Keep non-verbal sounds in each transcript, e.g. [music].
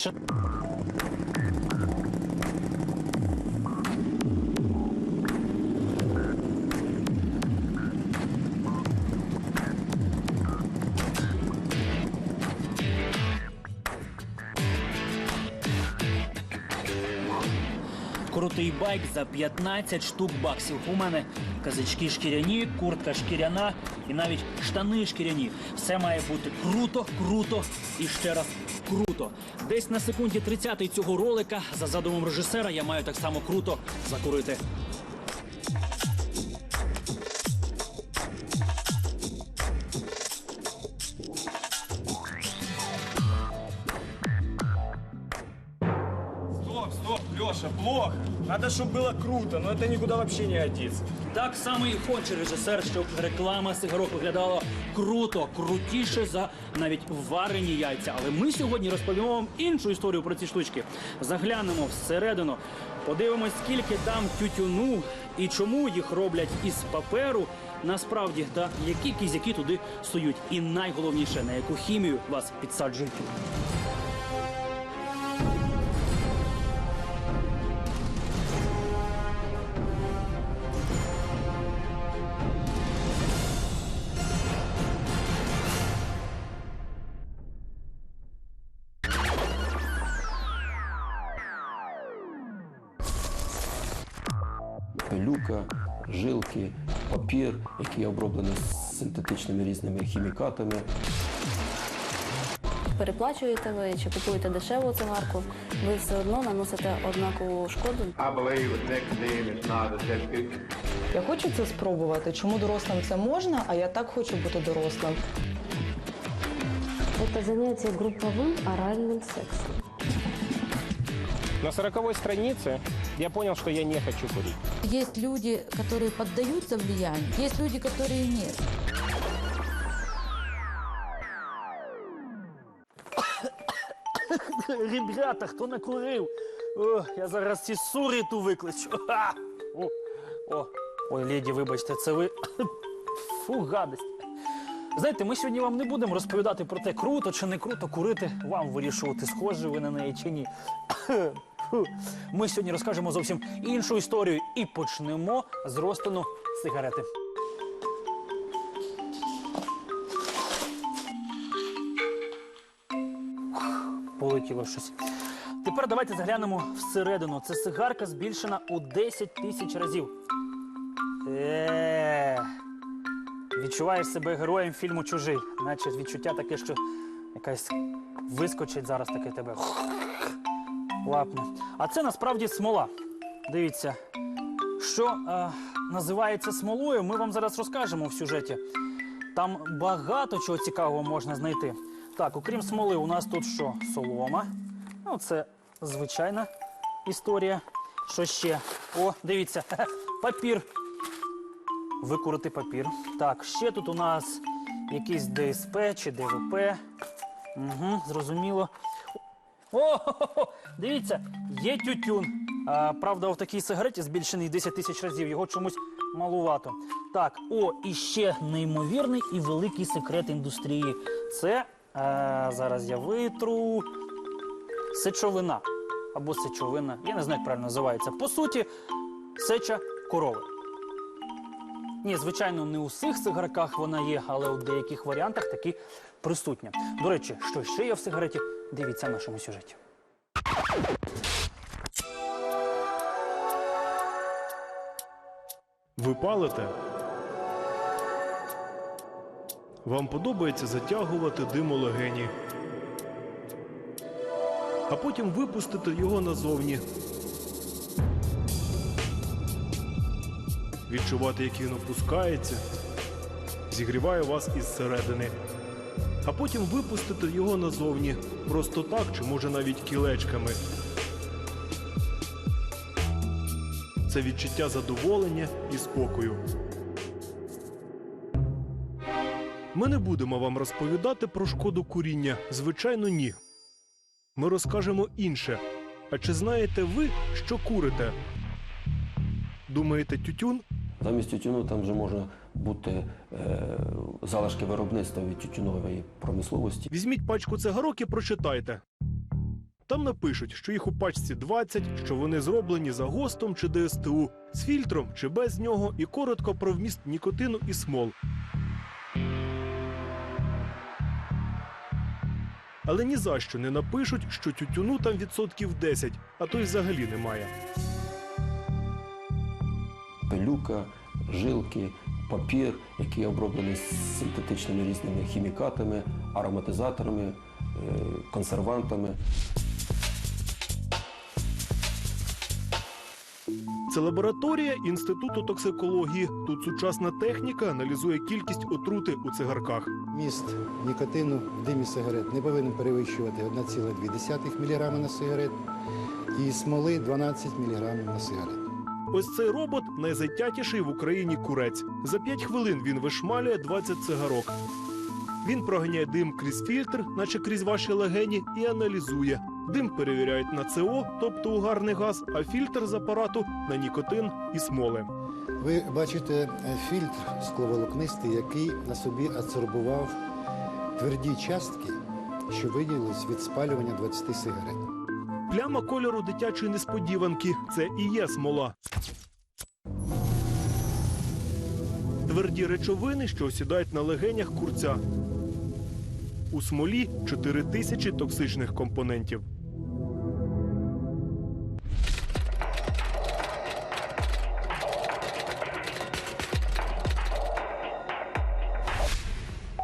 Shut Крутий байк за 15 штук баксів. У мене казачки шкіряні, куртка шкіряна і навіть штани шкіряні. Все має бути круто, круто і ще раз круто. Десь на секунді 30 цього ролика за задумом режисера я маю так само круто закурити. Стоп, стоп, Леша, плохо. Надо, чтобы было круто, но это никуда вообще не годится. Так само і хоче режисер, щоб реклама сигарок виглядала круто, крутіше за навіть варені яйця. Але ми сьогодні розповімо вам іншу історію про ці штучки. Заглянемо всередину, подивимось, скільки там тютюну і чому їх роблять із паперу. Насправді, та які кізяки туди сують. І найголовніше, на яку хімію вас підсаджують. пилюка, жилки, папір, який оброблений синтетичними різними хімікатами. Переплачуєте ви чи купуєте дешеву цигарку, ви все одно наносите однакову шкоду. I believe that nicotine is not addictive. Я хочу це спробувати. Чому дорослим це можна, а я так хочу бути дорослим. Это занятие групповым оральным сексом. На сороковой странице я понял, что я не хочу курить. Есть люди, которые поддаются влиянию, есть люди, которые нет. [coughs] Ребята, хто накурив? О, я зараз ці сури ту викличу. [coughs] Ха! О, о, ой, леді, вибачте, це ви. [coughs] Фу, гадость. Знаєте, ми сьогодні вам не будемо розповідати про те, круто чи не круто курити, вам вирішувати, схожі ви на неї чи ні. Ми сьогодні розкажемо зовсім іншу історію і почнемо з розтину сигарети. Полетіло щось. Тепер давайте заглянемо всередину. Це сигарка збільшена у 10 тисяч разів. Е, відчуваєш себе героєм фільму Чужий. Наче відчуття таке, що якась вискочить зараз таке тебе. Лапне. А це насправді смола. Дивіться, що е, називається смолою, ми вам зараз розкажемо в сюжеті. Там багато чого цікавого можна знайти. Так, окрім смоли, у нас тут що? Солома. Ну, це звичайна історія. Що ще? О, дивіться, [laughs] папір. Викурити папір. Так, ще тут у нас якийсь ДСП чи ДВП. Угу, зрозуміло. О, [laughs] дивіться, є тютюн. А, правда, в такій сигареті збільшений 10 тисяч разів. Його чомусь малувато. Так, о, і ще неймовірний і великий секрет індустрії. Це а, зараз я витру. Сечовина або сечовина. Я не знаю, як правильно називається. По суті, сеча корови. Ні, звичайно, не у всіх сигарках вона є, але у деяких варіантах таки присутня. До речі, що ще є в сигареті, дивіться в нашому сюжеті. Ви палите? Вам подобається затягувати дим легені, а потім випустити його назовні. Відчувати, як він опускається, зігріває вас із середини. А потім випустити його назовні, просто так чи може навіть кілечками. Це відчуття задоволення і спокою. Ми не будемо вам розповідати про шкоду куріння. Звичайно, ні. Ми розкажемо інше. А чи знаєте ви, що курите? Думаєте, тютюн? Замість тютюну там вже може бути е, залишки виробництва від тютюнової промисловості. Візьміть пачку цигарок і прочитайте. Там напишуть, що їх у пачці 20, що вони зроблені за ГОСТом чи ДСТУ, з фільтром чи без нього, і коротко про вміст нікотину і смол. Але ні за що не напишуть, що тютюну там відсотків 10, а то й взагалі немає. Пилюка, жилки, папір, який оброблений синтетичними різними хімікатами, ароматизаторами, е, консервантами. Це лабораторія Інституту токсикології. Тут сучасна техніка аналізує кількість отрути у цигарках. Міст нікотину в димі сигарет не повинен перевищувати 1,2 мг на сигарет і смоли 12 мг на сигарет. Ось цей робот найзатятіший в Україні курець. За 5 хвилин він вишмалює 20 цигарок. Він проганяє дим крізь фільтр, наче крізь ваші легені, і аналізує. Дим перевіряють на СО, тобто угарний газ, а фільтр з апарату на нікотин і смоли. Ви бачите е, фільтр скловолокнистий, який на собі адсорбував тверді частки, що виділились від спалювання 20 сигарет. Пляма кольору дитячої несподіванки це і є смола. Тверді речовини, що осідають на легенях курця. У смолі 4 тисячі токсичних компонентів.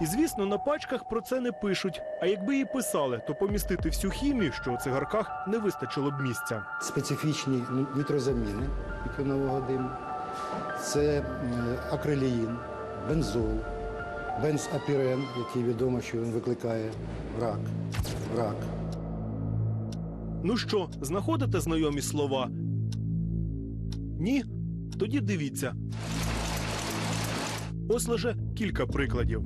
І звісно, на пачках про це не пишуть. А якби і писали, то помістити всю хімію, що у цигарках, не вистачило б місця. Специфічні нітрозаміни тютюнового диму. Це акриліїн, бензол, бензапірен, який відомо, що він викликає рак. рак. Ну що, знаходите знайомі слова? Ні? Тоді дивіться. Ось лише кілька прикладів.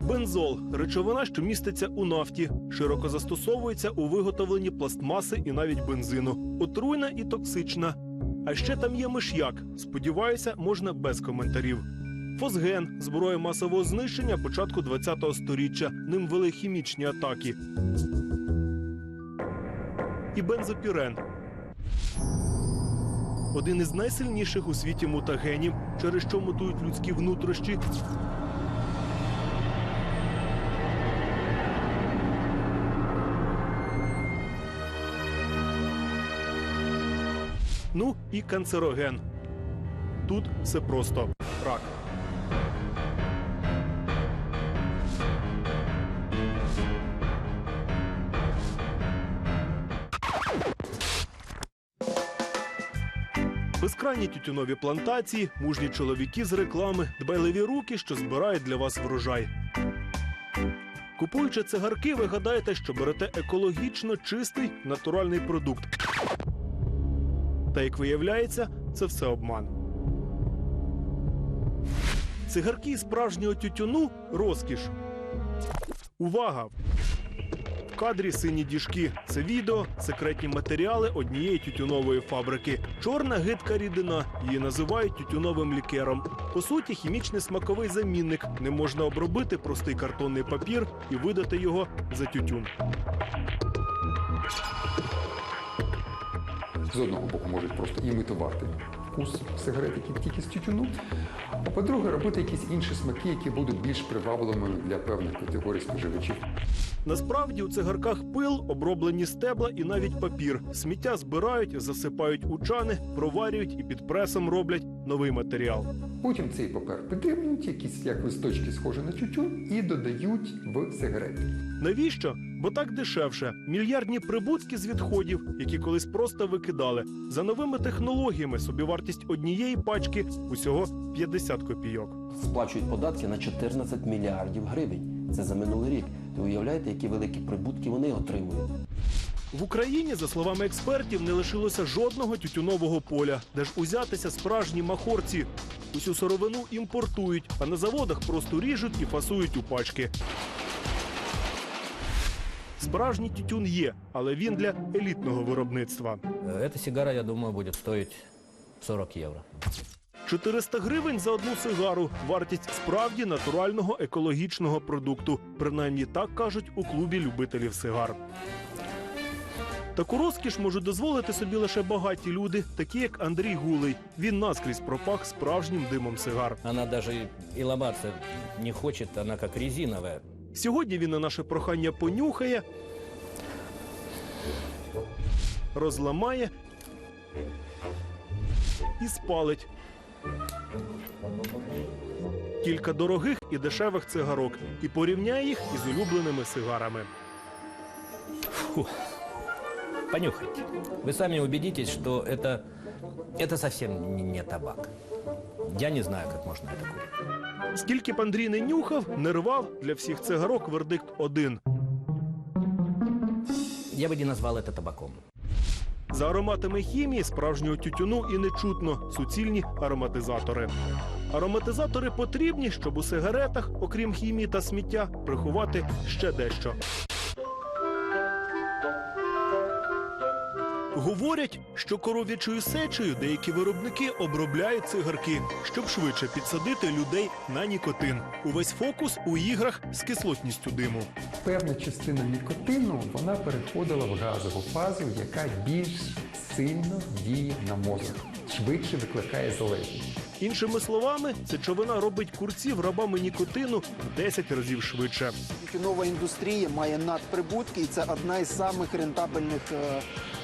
Бензол речовина, що міститься у нафті, широко застосовується у виготовленні пластмаси і навіть бензину. Отруйна і токсична. А ще там є миш'як. Сподіваюся, можна без коментарів. Фосген зброя масового знищення початку ХХ століття. Ним вели хімічні атаки. І бензопірен. Один із найсильніших у світі мутагенів, через що мутують людські внутрішні. Ну і канцероген. Тут все просто рак. Безкрайні тютюнові плантації, мужні чоловіки з реклами, дбайливі руки, що збирають для вас врожай. Купуючи цигарки, ви гадаєте, що берете екологічно чистий натуральний продукт. Та як виявляється, це все обман. Цигарки справжнього тютюну розкіш. Увага! В кадрі сині діжки. Це відео, секретні матеріали однієї тютюнової фабрики. Чорна гидка рідина. Її називають тютюновим лікером. По суті, хімічний смаковий замінник. Не можна обробити простий картонний папір і видати його за тютюн. З одного боку можуть просто імітувати вкус сигарет, які тільки з тютюну. А по-друге, робити якісь інші смаки, які будуть більш привабливими для певних категорій споживачів. Насправді у цигарках пил, оброблені стебла і навіть папір. Сміття збирають, засипають у чани, проварюють і під пресом роблять новий матеріал. Потім цей папер підрівнюють, якісь як листочки схожі на тютюн, і додають в сигарети. Навіщо? Бо так дешевше. Мільярдні прибутки з відходів, які колись просто викидали. За новими технологіями собівартість однієї пачки усього 50 копійок. Сплачують податки на 14 мільярдів гривень. Це за минулий рік. Ви уявляєте, які великі прибутки вони отримують? В Україні, за словами експертів, не лишилося жодного тютюнового поля, де ж узятися справжні махорці. Усю сировину імпортують, а на заводах просто ріжуть і фасують у пачки. Справжній тютюн є, але він для елітного виробництва. Эта сигара, я думаю, будет стоить 40 евро. 400 гривень за одну сигару. Вартість справді натурального екологічного продукту. Принаймні так кажуть у клубі любителів сигар. Таку розкіш можуть дозволити собі лише багаті люди, такі як Андрій Гулей. Він наскрізь пропах справжнім димом сигар. Она даже и ломаться не хочет, она как резиновая. Сьогодні він на наше прохання понюхає, розламає і спалить. Кілька дорогих і дешевих цигарок і порівняє їх із улюбленими сигарами. Фу. Понюхайте. Вы сами убедитесь, что это, это совсем не- не табак. Я не знаю, как можно это курить. Скільки б Андрій не нюхав, не рвав для всіх цигарок вердикт один. Я бы не назвал это табаком. За ароматами хімії справжнього тютюну і не чутно суцільні ароматизатори. Ароматизатори потрібні, щоб у сигаретах, окрім хімії та сміття, приховати ще дещо. Говорять, що коров'ячою сечею деякі виробники обробляють цигарки, щоб швидше підсадити людей на нікотин. Увесь фокус у іграх з кислотністю диму. Певна частина нікотину вона переходила в газову фазу, яка більш сильно діє на мозок, швидше викликає залежність. Іншими словами, сечовина робить курців рабами нікотину в 10 разів швидше. Тютюнова індустрія має надприбутки, і це одна із самих рентабельних е,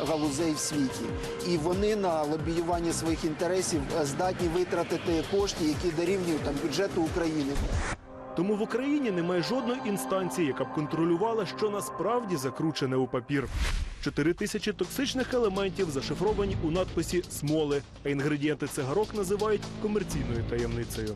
галузей в світі. І вони на лобіювання своїх інтересів е, здатні витратити кошти, які дорівнюють там бюджету України. Тому в Україні немає жодної інстанції, яка б контролювала, що насправді закручене у папір. Чотири тисячі токсичних елементів зашифровані у надписі смоли, а інгредієнти цигарок називають комерційною таємницею.